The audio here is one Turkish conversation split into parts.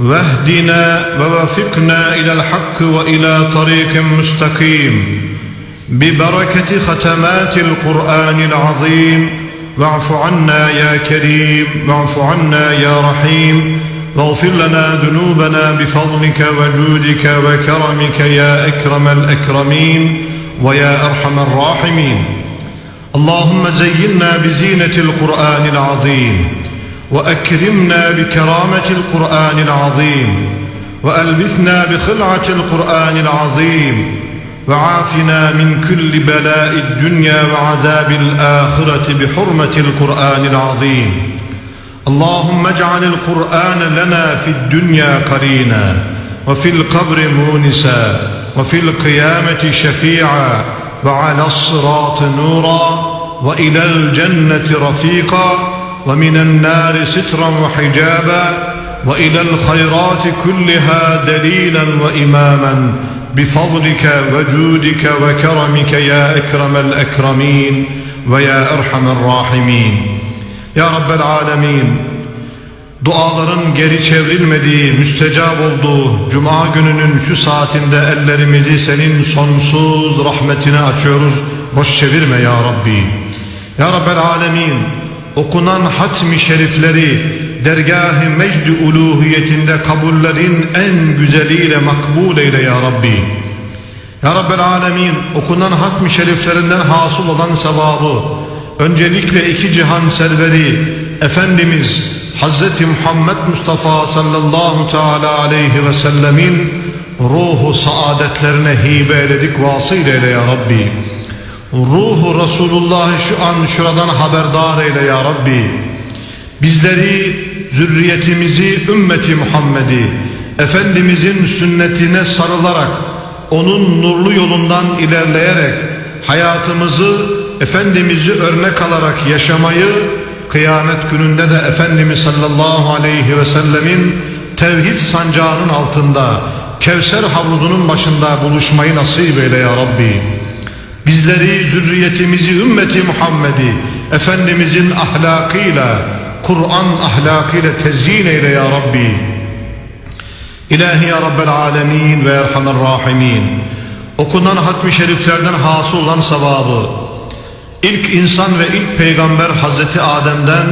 واهدنا ووفقنا إلى الحق وإلى طريق مستقيم ببركة ختمات القرآن العظيم. واعف عنا يا كريم واعف عنا يا رحيم. واغفر لنا ذنوبنا بفضلك وجودك وكرمك يا أكرم الأكرمين ويا أرحم الراحمين. اللهم زينا بزينة القرآن العظيم. وأكرمنا بكرامة القرآن العظيم وألبثنا بخلعة القرآن العظيم وعافنا من كل بلاء الدنيا وعذاب الآخرة بحرمة القرآن العظيم. اللهم اجعل القرآن لنا في الدنيا قرينا وفي القبر مونسا وفي القيامة شفيعا وعلى الصراط نورا وإلى الجنة رفيقا. ومن النار سترا وحجابا وإلى الخيرات كلها دليلا وإماما بفضلك وجودك وكرمك يا أكرم الأكرمين ويا أرحم الراحمين Ya Rabbel Alemin Duaların geri çevrilmediği, müstecap olduğu Cuma gününün şu saatinde ellerimizi senin sonsuz rahmetine açıyoruz. Boş çevirme ya Rabbi. Ya Rabbel Alemin okunan hatmi şerifleri dergâh-ı mecd uluhiyetinde kabullerin en güzeliyle makbul eyle ya Rabbi. Ya Rabbel Alemin okunan hatmi şeriflerinden hasıl olan sevabı öncelikle iki cihan serveri Efendimiz Hazreti Muhammed Mustafa sallallahu teala aleyhi ve sellemin ruhu saadetlerine hibe eyledik vasıl eyle ya Rabbi. Ruhu Resulullah'ı şu an şuradan haberdar eyle ya Rabbi. Bizleri, zürriyetimizi, ümmeti Muhammed'i, Efendimizin sünnetine sarılarak, onun nurlu yolundan ilerleyerek, hayatımızı Efendimiz'i örnek alarak yaşamayı, kıyamet gününde de Efendimiz sallallahu aleyhi ve sellemin tevhid sancağının altında, Kevser havuzunun başında buluşmayı nasip eyle ya Rabbi. Bizleri, zürriyetimizi, ümmeti Muhammed'i Efendimizin ahlakıyla, Kur'an ahlakıyla tezyin eyle ya Rabbi. İlahi ya Rabbel alemin ve erhamer rahimin. Okunan hatmi şeriflerden hasıl olan sevabı, ilk insan ve ilk peygamber Hazreti Adem'den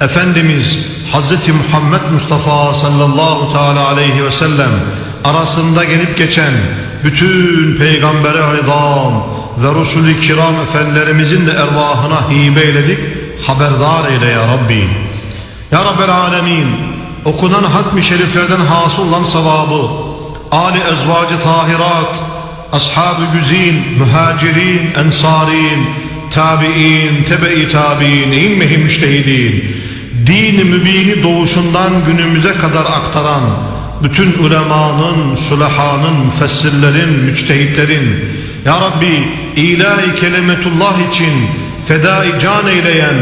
Efendimiz Hazreti Muhammed Mustafa sallallahu teala aleyhi ve sellem arasında gelip geçen bütün peygambere izam ve Resul-i Kiram efendilerimizin de ervahına hibe eyledik, haberdar eyle ya Rabbi. Ya Rabbel Alemin, okunan hatmi şeriflerden hasıl olan sevabı, Ali ezvacı tahirat, ashab-ı güzin, mühacirin, ensarin, tabi'in, tebe-i tabi'in, immehi müştehidin, din-i mübini doğuşundan günümüze kadar aktaran, bütün ulemanın, sulahanın, müfessirlerin, müçtehitlerin, Ya Rabbi ilahi kelimetullah için fedai can eyleyen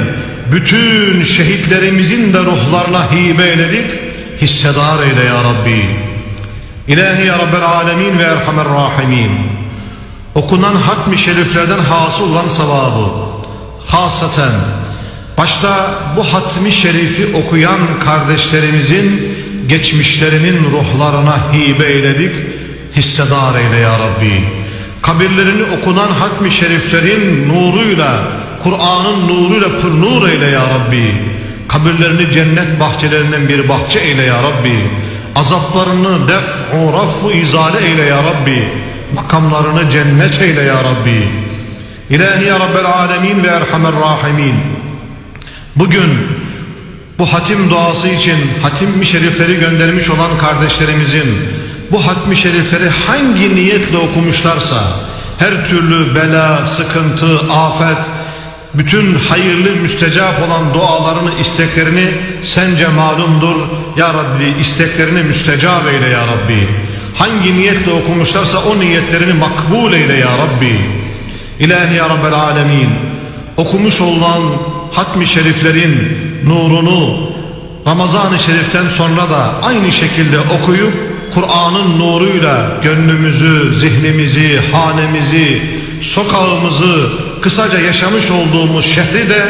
bütün şehitlerimizin de ruhlarına hibe eyledik, hissedar eyle Ya Rabbi. İlahi Ya Rabbel Alemin ve Erhamer Rahimin. Okunan hatmi şeriflerden hasıl olan sevabı, hasaten başta bu hatmi şerifi okuyan kardeşlerimizin geçmişlerinin ruhlarına hibe eyledik, hissedar eyle ya Rabbi. Kabirlerini okunan hatmi şeriflerin nuruyla, Kur'an'ın nuruyla pır nur eyle ya Rabbi. Kabirlerini cennet bahçelerinden bir bahçe eyle ya Rabbi. Azaplarını def'u raffu izale eyle ya Rabbi. Makamlarını cennet eyle ya Rabbi. İlahi ya Rabbel alemin ve erhamer rahimin. Bugün bu hatim duası için hatim şerifleri göndermiş olan kardeşlerimizin bu hatmi şerifleri hangi niyetle okumuşlarsa her türlü bela, sıkıntı, afet bütün hayırlı müstecap olan dualarını, isteklerini sence malumdur. Ya Rabbi isteklerini müstecap eyle ya Rabbi. Hangi niyetle okumuşlarsa o niyetlerini makbul eyle ya Rabbi. İlahi ya Rabbel Alemin. Okumuş olan hatmi şeriflerin nurunu Ramazan-ı Şerif'ten sonra da aynı şekilde okuyup Kur'an'ın nuruyla gönlümüzü, zihnimizi, hanemizi, sokağımızı, kısaca yaşamış olduğumuz şehri de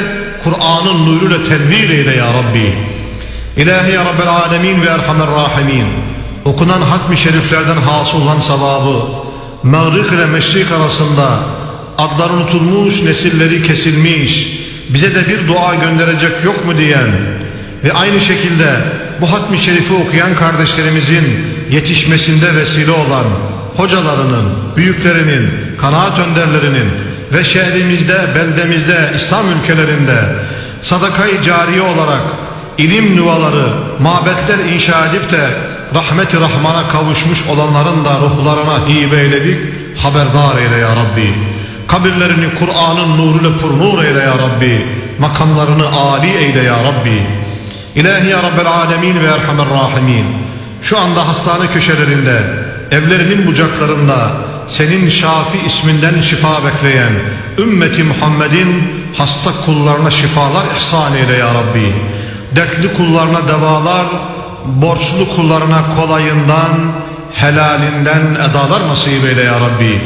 Kur'an'ın nuruyla tenvir eyle ya Rabbi. İlahi ya Rabbel Alemin ve Erhamer Rahimin. Okunan hatmi şeriflerden hasıl olan sevabı, mağrık ile meşrik arasında adları unutulmuş, nesilleri kesilmiş, bize de bir dua gönderecek yok mu diyen ve aynı şekilde bu hatmi şerifi okuyan kardeşlerimizin yetişmesinde vesile olan hocalarının, büyüklerinin, kanaat önderlerinin ve şehrimizde, beldemizde, İslam ülkelerinde sadakayı cariye olarak ilim nuvaları, mabetler inşa edip de rahmeti rahmana kavuşmuş olanların da ruhlarına hibe eyledik, haberdar eyle ya Rabbi. Kabirlerini Kur'an'ın nuruyla purnur eyle ya Rabbi. Makamlarını âli eyle ya Rabbi. İlahi ya Rabbel Alemin ve Erhamer Rahimin. Şu anda hastane köşelerinde, evlerinin bucaklarında senin Şafi isminden şifa bekleyen ümmeti Muhammed'in hasta kullarına şifalar ihsan eyle ya Rabbi. Dertli kullarına devalar, borçlu kullarına kolayından, helalinden edalar nasip eyle ya Rabbi.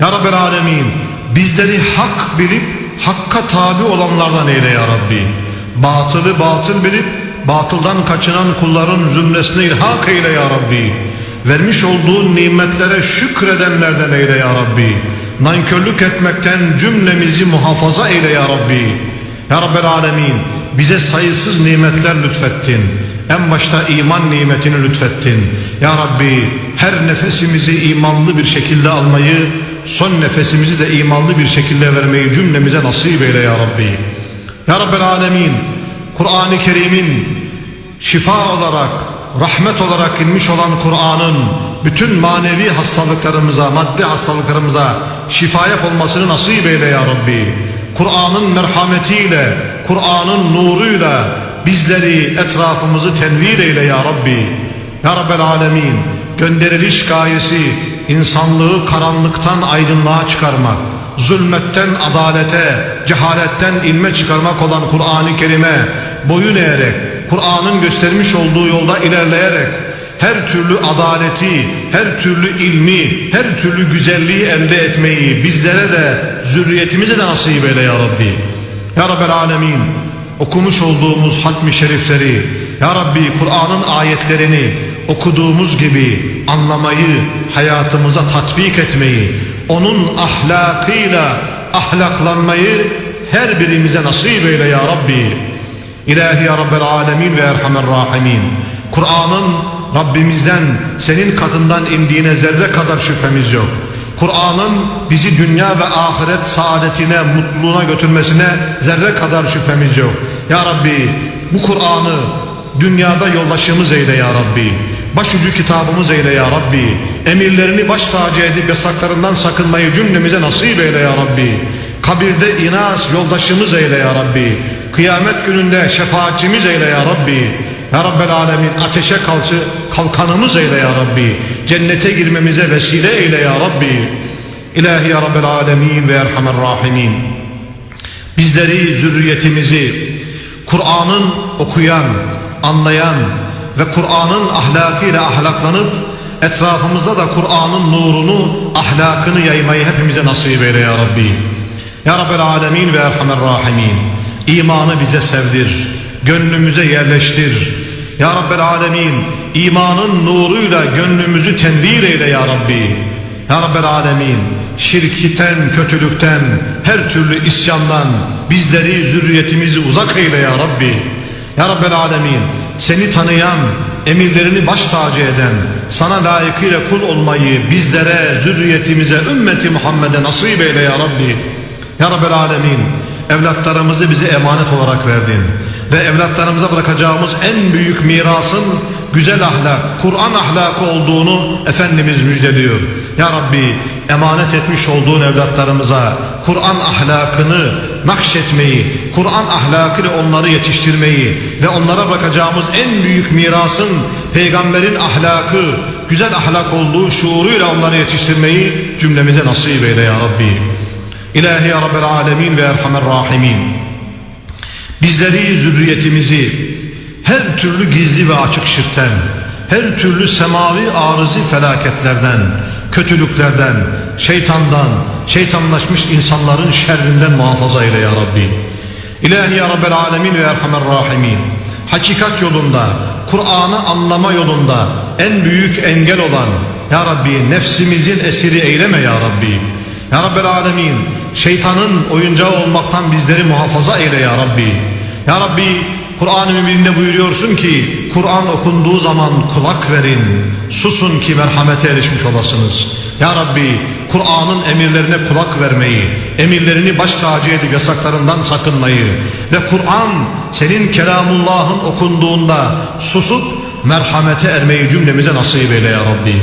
Ya Rabbel Alemin bizleri hak bilip hakka tabi olanlardan eyle ya Rabbi. Batılı batıl bilip batıldan kaçınan kulların zümresine ilhak eyle ya Rabbi. Vermiş olduğun nimetlere şükredenlerden eyle ya Rabbi. Nankörlük etmekten cümlemizi muhafaza eyle ya Rabbi. Ya Rabbel Alemin bize sayısız nimetler lütfettin. En başta iman nimetini lütfettin. Ya Rabbi her nefesimizi imanlı bir şekilde almayı, son nefesimizi de imanlı bir şekilde vermeyi cümlemize nasip eyle ya Rabbi. Ya Rabbel Alemin Kur'an-ı Kerim'in şifa olarak, rahmet olarak inmiş olan Kur'an'ın bütün manevi hastalıklarımıza, maddi hastalıklarımıza şifa yap olmasını nasip eyle ya Rabbi. Kur'an'ın merhametiyle, Kur'an'ın nuruyla bizleri, etrafımızı tenvir eyle ya Rabbi. Ya Rabbel Alemin gönderiliş gayesi insanlığı karanlıktan aydınlığa çıkarmak, zulmetten adalete, cehaletten ilme çıkarmak olan Kur'an-ı Kerim'e boyun eğerek, Kur'an'ın göstermiş olduğu yolda ilerleyerek her türlü adaleti, her türlü ilmi, her türlü güzelliği elde etmeyi bizlere de zürriyetimize de nasip eyle ya Rabbi. Ya Rabbel Alemin okumuş olduğumuz hatmi şerifleri, Ya Rabbi Kur'an'ın ayetlerini okuduğumuz gibi anlamayı, hayatımıza tatbik etmeyi, onun ahlakıyla ahlaklanmayı her birimize nasip eyle ya Rabbi. İlahi ya Rabbel Alemin ve Erhamer Rahimin. Kur'an'ın Rabbimizden senin katından indiğine zerre kadar şüphemiz yok. Kur'an'ın bizi dünya ve ahiret saadetine, mutluluğuna götürmesine zerre kadar şüphemiz yok. Ya Rabbi bu Kur'an'ı dünyada yoldaşımız eyle ya Rabbi. Başucu kitabımız eyle ya Rabbi. Emirlerini baş tacı edip yasaklarından sakınmayı cümlemize nasip eyle ya Rabbi. Kabirde inas yoldaşımız eyle ya Rabbi. Kıyamet gününde şefaatçimiz eyle ya Rabbi. Ya Rabbel Alemin ateşe kalçı kalkanımız eyle ya Rabbi. Cennete girmemize vesile eyle ya Rabbi. İlahi ya Rabbel Alemin ve Erhamer Rahimin. Bizleri, zürriyetimizi Kur'an'ın okuyan, anlayan ve Kur'an'ın ahlakıyla ahlaklanıp etrafımızda da Kur'an'ın nurunu, ahlakını yaymayı hepimize nasip eyle ya Rabbi. Ya Rabbel Alemin ve Erhamer Rahimin. İmanı bize sevdir, gönlümüze yerleştir. Ya Rabbel Alemin, imanın nuruyla gönlümüzü tenvir eyle ya Rabbi. Ya Rabbel Alemin, şirkiten, kötülükten, her türlü isyandan bizleri, zürriyetimizi uzak eyle ya Rabbi. Ya Rabbel Alemin, seni tanıyan, emirlerini baş tacı eden, sana layıkıyla kul olmayı bizlere, zürriyetimize, ümmeti Muhammed'e nasip eyle ya Rabbi. Ya Rabbel Alemin, evlatlarımızı bize emanet olarak verdin. Ve evlatlarımıza bırakacağımız en büyük mirasın güzel ahlak, Kur'an ahlakı olduğunu Efendimiz müjdeliyor. Ya Rabbi emanet etmiş olduğun evlatlarımıza Kur'an ahlakını nakşetmeyi, Kur'an ahlakıyla onları yetiştirmeyi ve onlara bakacağımız en büyük mirasın peygamberin ahlakı, güzel ahlak olduğu şuuruyla onları yetiştirmeyi cümlemize nasip eyle ya Rabbi. İlahi ya Rabbel Alemin ve Erhamer Rahimin. Bizleri, zürriyetimizi her türlü gizli ve açık şirkten, her türlü semavi arızi felaketlerden, kötülüklerden, şeytandan, şeytanlaşmış insanların şerrinden muhafaza eyle ya Rabbi. İlahi ya Rabbel Alemin ve Erhamer Rahimin. Hakikat yolunda, Kur'an'ı anlama yolunda en büyük engel olan Ya Rabbi nefsimizin esiri eyleme Ya Rabbi. Ya Rabbel Alemin şeytanın oyuncağı olmaktan bizleri muhafaza eyle Ya Rabbi. Ya Rabbi Kur'an-ı Mübin'de buyuruyorsun ki Kur'an okunduğu zaman kulak verin. Susun ki merhamete erişmiş olasınız. Ya Rabbi Kur'an'ın emirlerine kulak vermeyi, emirlerini baş tacı edip yasaklarından sakınmayı ve Kur'an senin kelamullahın okunduğunda susup merhamete ermeyi cümlemize nasip eyle ya Rabbi.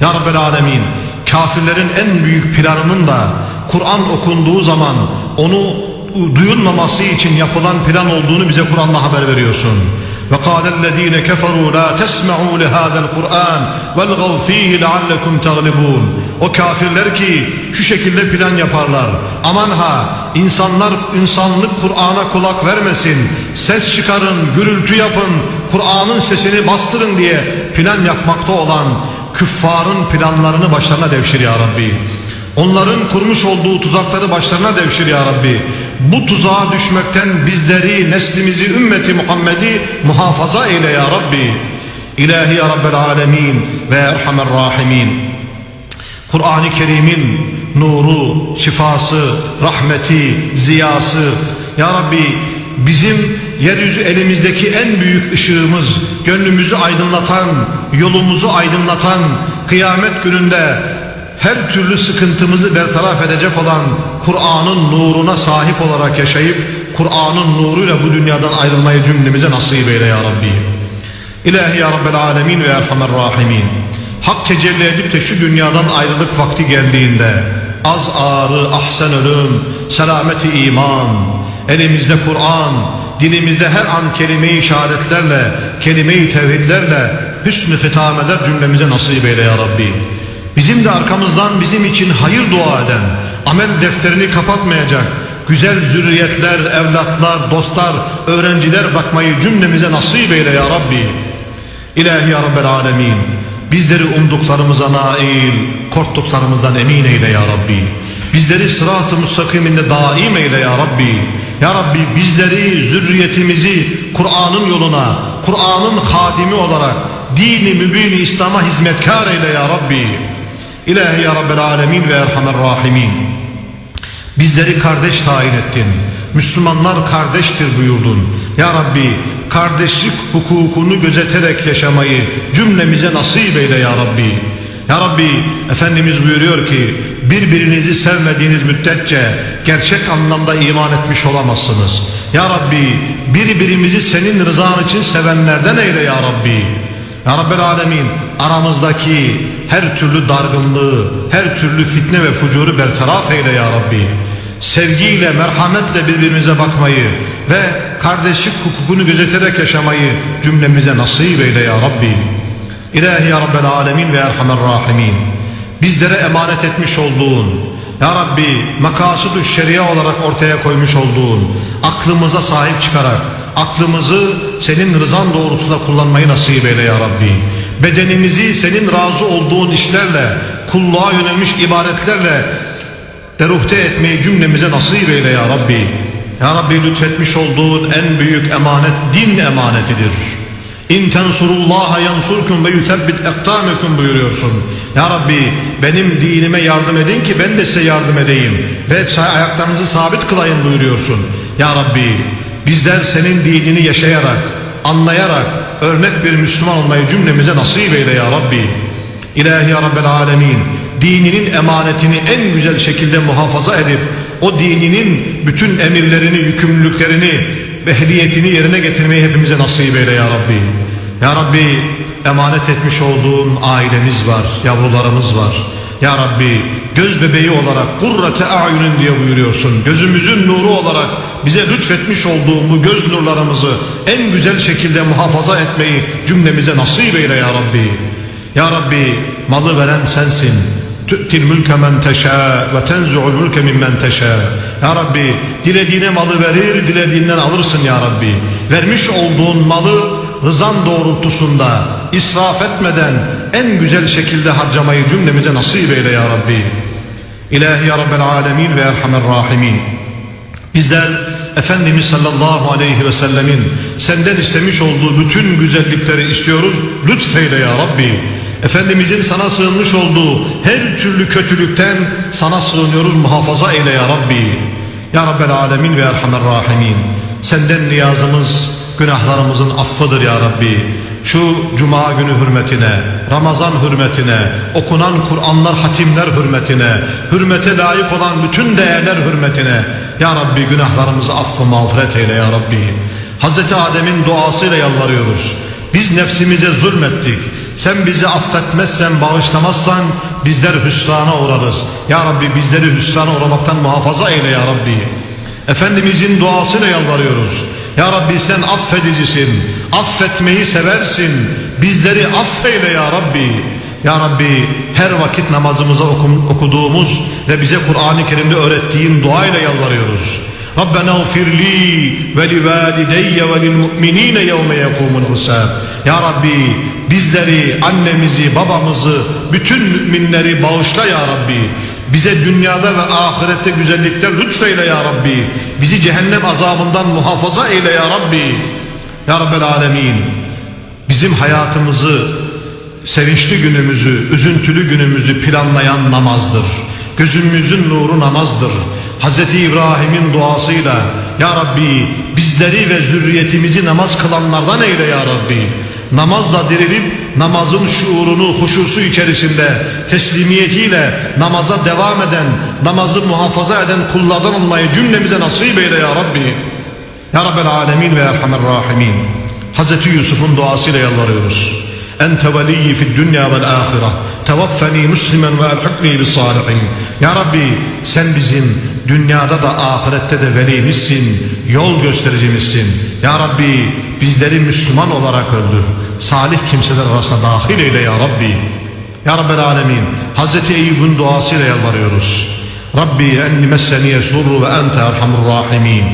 Ya Rabbel Alemin kafirlerin en büyük planının da Kur'an okunduğu zaman onu duyulmaması için yapılan plan olduğunu bize Kur'an'da haber veriyorsun. Ve kâlellezîne keferû lâ tesma'û lihâzel Kur'an velgav fîhî leallekum teglibûn. O kafirler ki şu şekilde plan yaparlar. Aman ha insanlar insanlık Kur'an'a kulak vermesin. Ses çıkarın, gürültü yapın, Kur'an'ın sesini bastırın diye plan yapmakta olan küffarın planlarını başlarına devşir ya Rabbi. Onların kurmuş olduğu tuzakları başlarına devşir ya Rabbi. Bu tuzağa düşmekten bizleri, neslimizi, ümmeti Muhammed'i muhafaza eyle ya Rabbi. İlahi ya Rabbel Alemin ve Erhamer Rahimin. Kur'an-ı Kerim'in nuru, şifası, rahmeti, ziyası. Ya Rabbi bizim yeryüzü elimizdeki en büyük ışığımız, gönlümüzü aydınlatan, yolumuzu aydınlatan, kıyamet gününde her türlü sıkıntımızı bertaraf edecek olan Kur'an'ın nuruna sahip olarak yaşayıp Kur'an'ın nuruyla bu dünyadan ayrılmayı cümlemize nasip eyle ya Rabbi. İlahi ya Rabbel Alemin ve Erhamer Rahimin. Hak tecelli edip de şu dünyadan ayrılık vakti geldiğinde az ağrı, ahsen ölüm, selameti iman, elimizde Kur'an, dilimizde her an kelime-i şehadetlerle, kelime-i tevhidlerle hüsnü hitameler cümlemize nasip eyle ya Rabbi. Bizim de arkamızdan bizim için hayır dua eden, amel defterini kapatmayacak, güzel zürriyetler, evlatlar, dostlar, öğrenciler bakmayı cümlemize nasip eyle ya Rabbi. İlahi ya Rabbel Alemin, bizleri umduklarımıza nail, korktuklarımızdan emin eyle ya Rabbi. Bizleri sırat-ı müstakiminde daim eyle ya Rabbi. Ya Rabbi bizleri, zürriyetimizi Kur'an'ın yoluna, Kur'an'ın hadimi olarak dini mübini İslam'a hizmetkar eyle ya Rabbi. İlahi ya Rabbel Alemin ve Erhamer Rahimin. Bizleri kardeş tayin ettin. Müslümanlar kardeştir buyurdun. Ya Rabbi kardeşlik hukukunu gözeterek yaşamayı cümlemize nasip eyle ya Rabbi. Ya Rabbi Efendimiz buyuruyor ki birbirinizi sevmediğiniz müddetçe gerçek anlamda iman etmiş olamazsınız. Ya Rabbi birbirimizi senin rızan için sevenlerden eyle ya Rabbi. Ya Rabbel Alemin aramızdaki her türlü dargınlığı, her türlü fitne ve fucuru bertaraf eyle ya Rabbi. Sevgiyle, merhametle birbirimize bakmayı ve kardeşlik hukukunu gözeterek yaşamayı cümlemize nasip eyle ya Rabbi. İlahi ya Rabbel Alemin ve Erhamer Rahimin. Bizlere emanet etmiş olduğun, Ya Rabbi makasıdü şeria olarak ortaya koymuş olduğun, aklımıza sahip çıkarak, aklımızı senin rızan doğrultusunda kullanmayı nasip eyle ya Rabbi. Bedenimizi senin razı olduğun işlerle, kulluğa yönelmiş ibadetlerle deruhte etmeyi cümlemize nasip eyle ya Rabbi. Ya Rabbi lütfetmiş olduğun en büyük emanet din emanetidir. İn tensurullaha yansurkum ve yuthebbit ektamekum buyuruyorsun. Ya Rabbi benim dinime yardım edin ki ben de size yardım edeyim. Ve ayaklarınızı sabit kılayın buyuruyorsun. Ya Rabbi bizler senin dinini yaşayarak, anlayarak örnek bir Müslüman olmayı cümlemize nasip eyle ya Rabbi. İlahi ya Rabbel Alemin dininin emanetini en güzel şekilde muhafaza edip o dininin bütün emirlerini, yükümlülüklerini ve hediyetini yerine getirmeyi hepimize nasip eyle ya Rabbi. Ya Rabbi emanet etmiş olduğun ailemiz var, yavrularımız var. Ya Rabbi göz bebeği olarak kurrate a'yunin diye buyuruyorsun. Gözümüzün nuru olarak bize lütfetmiş olduğun bu göz nurlarımızı en güzel şekilde muhafaza etmeyi cümlemize nasip eyle ya Rabbi. Ya Rabbi malı veren sensin. Tü'til mülke men teşâ ve tenzu'ul mülke mimmen teşâ. Ya Rabbi dilediğine malı verir, dilediğinden alırsın ya Rabbi. Vermiş olduğun malı rızan doğrultusunda israf etmeden en güzel şekilde harcamayı cümlemize nasip eyle ya Rabbi. İlahi ya Rabbel alemin ve erhamer rahimin. Bizler Efendimiz sallallahu aleyhi ve sellemin senden istemiş olduğu bütün güzellikleri istiyoruz. Lütfeyle ya Rabbi. Efendimizin sana sığınmış olduğu her türlü kötülükten sana sığınıyoruz muhafaza eyle ya Rabbi. Ya Rabbel alemin ve erhamer rahimin. Senden niyazımız günahlarımızın affıdır ya Rabbi. Şu cuma günü hürmetine, Ramazan hürmetine, okunan Kur'anlar, hatimler hürmetine, hürmete layık olan bütün değerler hürmetine Ya Rabbi günahlarımızı affı mağfiret eyle Ya Rabbi. Hazreti Adem'in duasıyla yalvarıyoruz. Biz nefsimize zulmettik. Sen bizi affetmezsen, bağışlamazsan bizler hüsrana uğrarız. Ya Rabbi bizleri hüsrana uğramaktan muhafaza eyle Ya Rabbi. Efendimizin duasıyla yalvarıyoruz. Ya Rabbi sen affedicisin, affetmeyi seversin, bizleri affeyle ya Rabbi. Ya Rabbi her vakit namazımıza okuduğumuz ve bize Kur'an-ı Kerim'de öğrettiğin duayla yalvarıyoruz. Rabbena ufir li ve li valideyye ve lil mu'minine yevme yekumul hisab. Ya Rabbi bizleri, annemizi, babamızı, bütün müminleri bağışla ya Rabbi. Bize dünyada ve ahirette güzellikler lütfeyle ya Rabbi. Bizi cehennem azabından muhafaza eyle ya Rabbi. Ya Rabbel Alemin. Bizim hayatımızı, sevinçli günümüzü, üzüntülü günümüzü planlayan namazdır. Gözümüzün nuru namazdır. Hz. İbrahim'in duasıyla Ya Rabbi bizleri ve zürriyetimizi namaz kılanlardan eyle Ya Rabbi. Namazla dirilip namazın şuurunu, huşusu içerisinde teslimiyetiyle namaza devam eden, namazı muhafaza eden kullardan olmayı cümlemize nasip eyle Ya Rabbi. Ya Rabbel Alemin ve Erhamer Rahimin. Hz. Yusuf'un duasıyla yalvarıyoruz. Ente veliyyi fid dünya vel ahire. Tevaffeni muslimen ve elhikni bis salihin. Ya Rabbi sen bizim dünyada da ahirette de velimizsin, yol göstericimizsin. Ya Rabbi bizleri Müslüman olarak öldür. Salih kimseler arasına dahil eyle ya Rabbi. Ya Rabbel Alemin Hz. Eyyub'un duasıyla yalvarıyoruz. Rabbi enni messeni yesurru ve ente erhamur rahimin.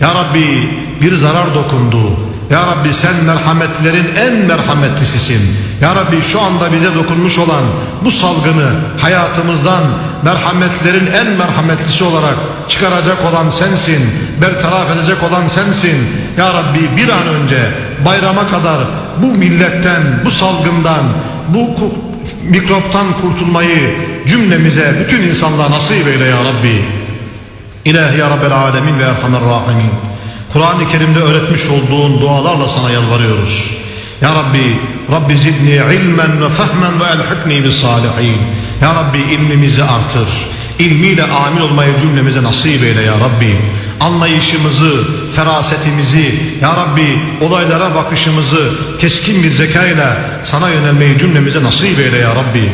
Ya Rabbi bir zarar dokundu. Ya Rabbi sen merhametlerin en merhametlisisin. Ya Rabbi şu anda bize dokunmuş olan bu salgını hayatımızdan merhametlerin en merhametlisi olarak çıkaracak olan sensin. Bertaraf edecek olan sensin. Ya Rabbi bir an önce bayrama kadar bu milletten, bu salgından, bu mikroptan kurtulmayı cümlemize, bütün insanlığa nasip eyle ya Rabbi. İlahi ya Rabbel Alemin ve Erhamer Rahimin. Kur'an-ı Kerim'de öğretmiş olduğun dualarla sana yalvarıyoruz. Ya Rabbi, Rabbi zidni ilmen ve fehmen ve elhikni bis salihin. Ya Rabbi ilmimizi artır. İlmiyle amil olmayı cümlemize nasip eyle ya Rabbi. Anlayışımızı, ferasetimizi, Ya Rabbi olaylara bakışımızı keskin bir zekayla sana yönelmeyi cümlemize nasip eyle ya Rabbi.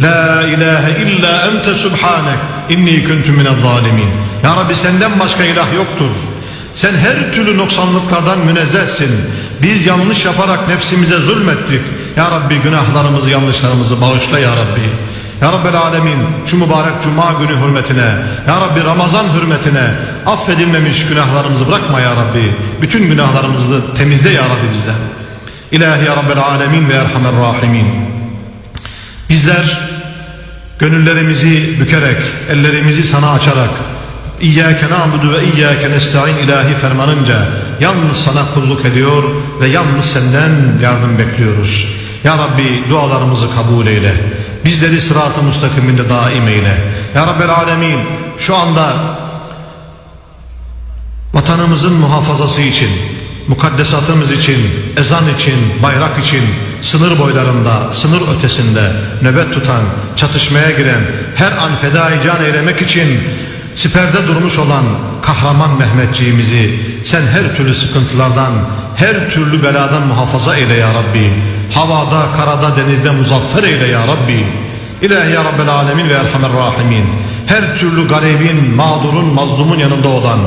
La ilahe illa ente subhanek inni kuntu minel zalimin. Ya Rabbi senden başka ilah yoktur. Sen her türlü noksanlıklardan münezzehsin. Biz yanlış yaparak nefsimize zulmettik. Ya Rabbi günahlarımızı, yanlışlarımızı bağışla ya Rabbi. Ya Rabbel Alemin şu mübarek cuma günü hürmetine, Ya Rabbi Ramazan hürmetine affedilmemiş günahlarımızı bırakma Ya Rabbi. Bütün günahlarımızı temizle Ya Rabbi bizden. İlahi Ya Rabbel Alemin ve Erhamer Rahimin. Bizler gönüllerimizi bükerek, ellerimizi sana açarak, İyyâke nâbudu ve iyyâke nesta'in ilahi fermanınca yalnız sana kulluk ediyor ve yalnız senden yardım bekliyoruz. Ya Rabbi dualarımızı kabul eyle. Bizleri sırat-ı müstakiminde daim eyle. Ya Rabbel Alemin şu anda vatanımızın muhafazası için, mukaddesatımız için, ezan için, bayrak için, sınır boylarında, sınır ötesinde nöbet tutan, çatışmaya giren, her an fedai can eylemek için siperde durmuş olan kahraman Mehmetçiğimizi sen her türlü sıkıntılardan, her türlü beladan muhafaza eyle ya Rabbi. Havada, karada, denizde muzaffer eyle ya Rabbi. İlahi ya Rabbel Alemin ve Erhamer Rahimin. Her türlü garibin, mağdurun, mazlumun yanında olan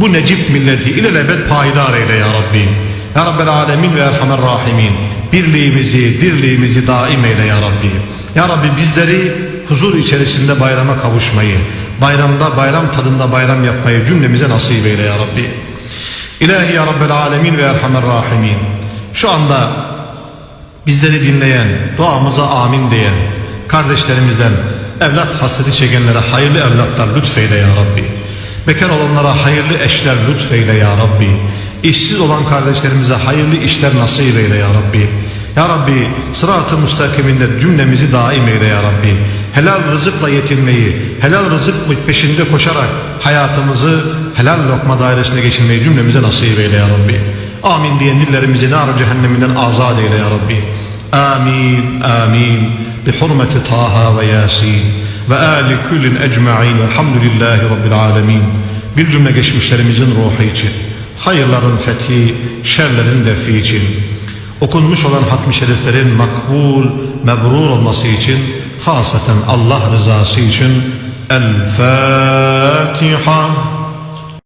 bu necip milleti ilelebet payidar eyle ya Rabbi. Ya Rabbel Alemin ve Erhamer Rahimin. Birliğimizi, dirliğimizi daim eyle ya Rabbi. Ya Rabbi bizleri huzur içerisinde bayrama kavuşmayı, bayramda bayram tadında bayram yapmayı cümlemize nasip eyle ya Rabbi. İlahi ya Rabbel Alemin ve Erhamer Rahimin. Şu anda bizleri dinleyen, duamıza amin diyen kardeşlerimizden evlat hasreti çekenlere hayırlı evlatlar lütfeyle ya Rabbi. Bekar olanlara hayırlı eşler lütfeyle ya Rabbi. İşsiz olan kardeşlerimize hayırlı işler nasip eyle ya Rabbi. Ya Rabbi sırat-ı müstakiminde cümlemizi daim eyle ya Rabbi. Helal rızıkla yetinmeyi, helal rızık peşinde koşarak hayatımızı helal lokma dairesine geçirmeyi cümlemize nasip eyle ya Rabbi. Amin diyen dillerimizi nar cehenneminden azat eyle ya Rabbi. Amin, amin. Bihurmeti Taha ve Yasin ve ali kullin ecma'in. Elhamdülillahi Rabbil alemin. Bir cümle geçmişlerimizin ruhu için, hayırların fethi, şerlerin defi için, okunmuş olan hatmi şeriflerin makbul, mebrur olması için, hasaten Allah rızası için El Fatiha.